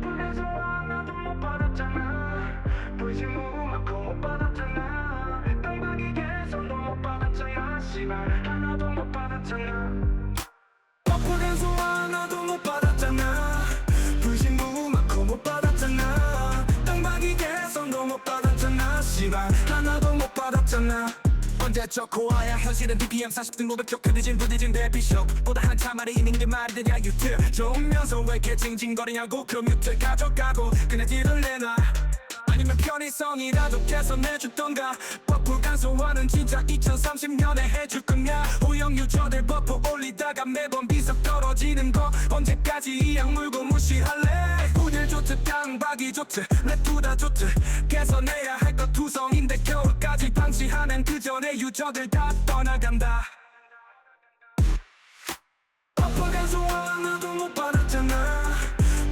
덕분에서 하나도 못 받았잖아. 보이지 무마코 못 받았잖아. 땅박이 개선도 못 받았잖아. 씨발 하나도 못 받았잖아. 덕분에서 하나도 못 받았잖아. 불신 무마코 못 받았잖아. 땅박이 개선도 못 받았잖아. 씨발 하나도 못 받았잖아 언제 좋고와야 현실은 BPM 40등 500표 그대진 부대진 대비쇼 보다 한참 아래 있는 게 말이 되냐 유튜 좋으면서 왜 이렇게 징징거리냐고. 컴퓨터 가져가고 그냥 티를 내놔. 아니면 편의성이라도 개선해주던가. 버프 간소화는 진짜 2030년에 해줄 거냐. 오형 유저들 버프 올리다가 매번 비석 떨어지는 거. 언제까지 이 약물고 무시할래? 분일 좋트 땅박이 좋트 랩투다 좋트. 개선해야 할 것 투성인데 겨울까지 전에 유저들 다 떠나간다. 아빠가 좋아 나도 못 받았잖아.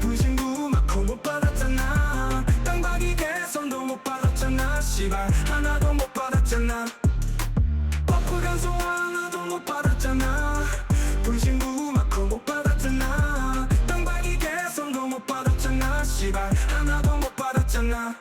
분신구 맞고 못 받았잖아. 땅박이 개선도 못 받았잖아. 씨발 하나도 못 받았잖아. 아빠가 좋아 나도 못 받았잖아. 분신구 맞고 못 받았잖아. 땅박이 개선도 못 받았잖아. 씨발 하나도 못 받았잖아.